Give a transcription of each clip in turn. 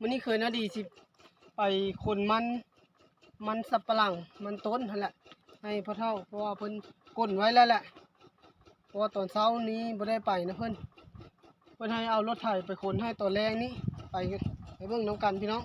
มื้อนี้เคยนาดีสิ ไปคนมันมันสับปะหลังมันต้นนั่นแหละให้พ่อเฒ่าเพราะว่าเพิ่นก้นไว้แล้วแหละเพราะว่าตอนเช้านี้บ่ได้ไปนะเพิ่นเพิ่นให้เอารถไถไปขนให้ตอนแรกนี้ไปไปเบิ่งน้ำกันพี่น้อง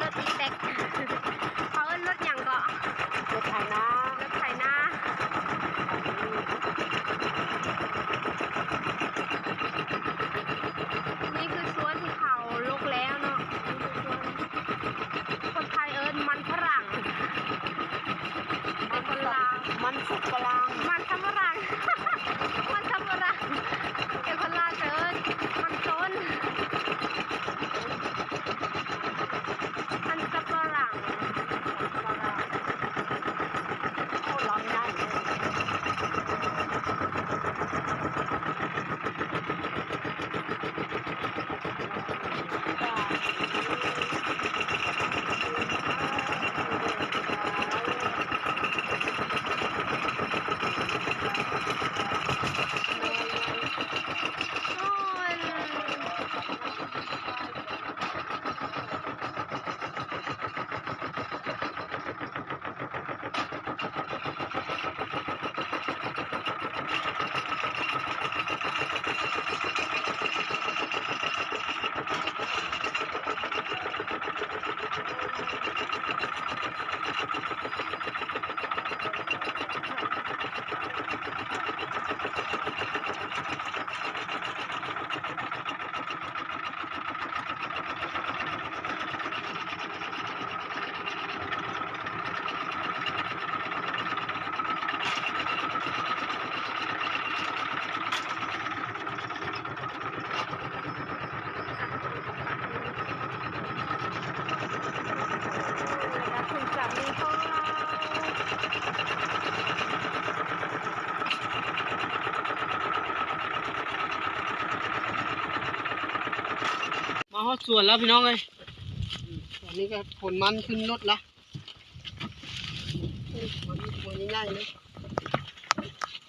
รถอีแตกเขาเอิ้นรถหยังก็ รถไถนาร ถไถนานี่คือสวนที่เขาลกแล้วเนาะนี่คือสวนคนไทยเอิ้นมันฝรั่งเป็นคน ลาว มันสับปะหลัง มันสำปะหรัง มันสำปะหรังเป็นคนลาวเอิ้นมันต้นมันสับปะหรัง โอ้ลำใหญ่เลย โอ้ยแล้วถึงสามีของเรา มาฮอ ดสวนแล้วพี่น้องเลยตอนนี้ก็ขนมันขึ้นรถละอุ้ยมันตัวใหญ่ๆเลย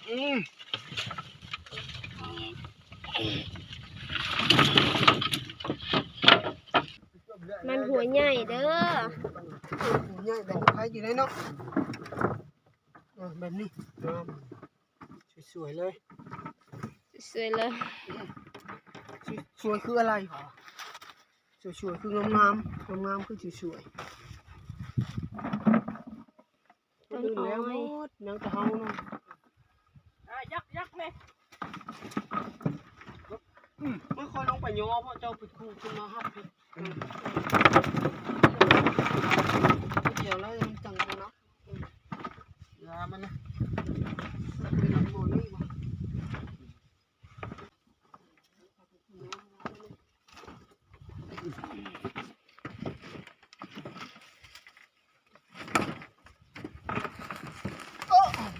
อืมมันหัวใหญ่เด้อตัวใหญ่แบบใครอยู่ได้เนาะอะแบบนี้งามสวยๆเลย สวยเลย สวยๆคืออะไรหรอ สวยๆคืองามๆงามๆคือสวยๆต้นดื่นอ้แล้วหมอยดนางตะเฮาเนาะยักยักเลยไม่ค่อยลงไปย่อเพราะเจ้าผิดคู่ขึ้นมาฮับผิด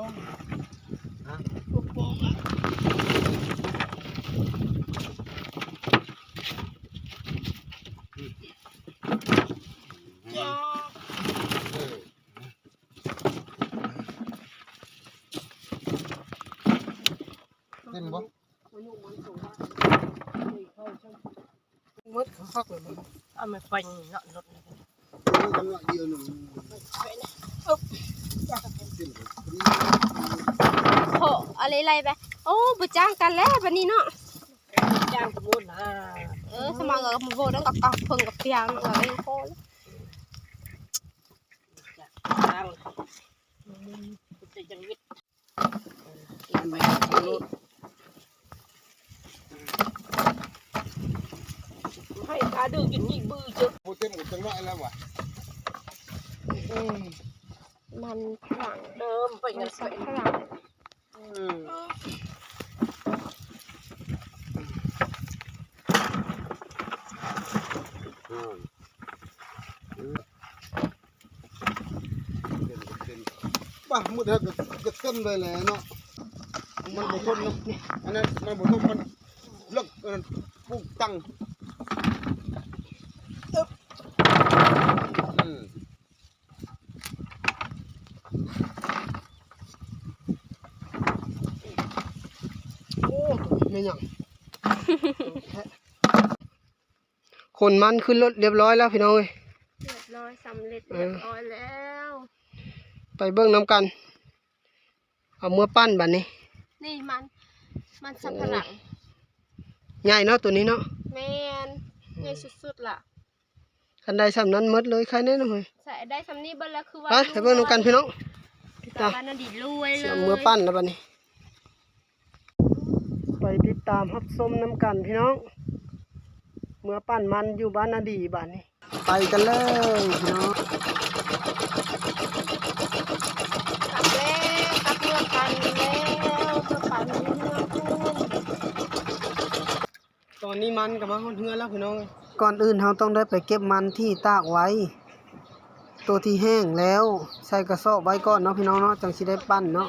เต็มบ่มดคักเลยมันเอามาฟัน เนาะรถนี่มีกำลังเดียวหนึ่งโหอะไรอะไรไปโอ้บุจ้างกันแล้ววันนี้เนาะจ้างสมุนนะเออสมังกับโบต้องกับกับเพิ่งกับเปียงเออไอ้โคตรจ้างจะยังวิทย์ให้ตาดื้อกินนี่บื้อจึกโคเต็มหมดจังหวะแล้ววะ มันฝรั่งเดิมไปมักันนสใส่วยฝรั่งอืมป่ะมุดเถอะก็เต็มเลยแหละเนาะมันบ่ทนเนาะอันนั้นมันบ่ทนมันเลิกอันนั้นปลูกตั้งอืม โอ้ ไม่หยังคนมันขึ้นรถเรียบร้อยแล้วพี่น้องเอ้ยเรียบร้อยสำเร็จเรียบร้อยแล้ว ไปเบิ่งน้ำกัน เอามือปั้นบัดนี้ นี่มัน มันสับฝรั่งใหญ่เนาะตัวนี้เนาะแมนใหญ่สุดๆล่ะคันใดสำนั้นหมดเลยใครแน่นอนเลยใส่ได้สำนี้เบิ้ลแล้วคือว่าไปไปเบิ่งน้ำกันพี่น้องตาบ้านนดีรวยเลเสียยมือปั้นแล้วบัดนี้ไป ติดตามรับชมน้ำกันพี่น้อง เมื่อปั้นมันอยู่บ้านนาดีบ้านนี้ ไปกันเลยพี่น้องกลับแล้วกลับเมื่อกันแล้วเมื่อปันเมื่อพุ่มตอนนี้มันกับมาฮอดเฮือแล้วพี่น้อง ก่อนอื่นเราต้องได้ไปเก็บมันที่ตากไว้ ตัวที่แห้งแล้ว ใส่กระสอบไว้ก่อนเนาะพี่น้องเนาะจังสิได้ปั้นเนาะ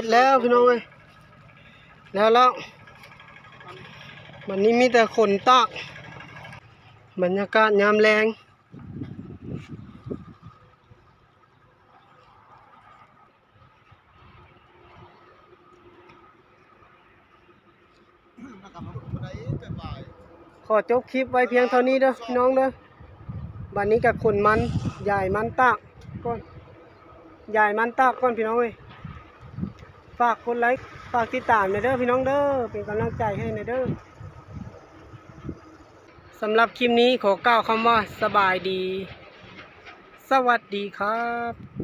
ร็จแล้วพี่น้องเลยแล้วแล้ววันนี้มีแต่ขนตากบรรยากาศยามแรงขอจบคลิปไว้เพียงเท่านี้เด้อพี่น้องเด้อวันนี้กับขนมันใหญ่มันตากก้อนใหญ่มันตากก้อนพี่น้องเอ้ย ฝากกดไลค์ฝากติดตามในเด้อพี่น้องเด้อเป็นกำลังใจให้ในเด้อสำหรับคลิปนี้ขอกล่าวคำว่าสบายดี สวัสดีครับ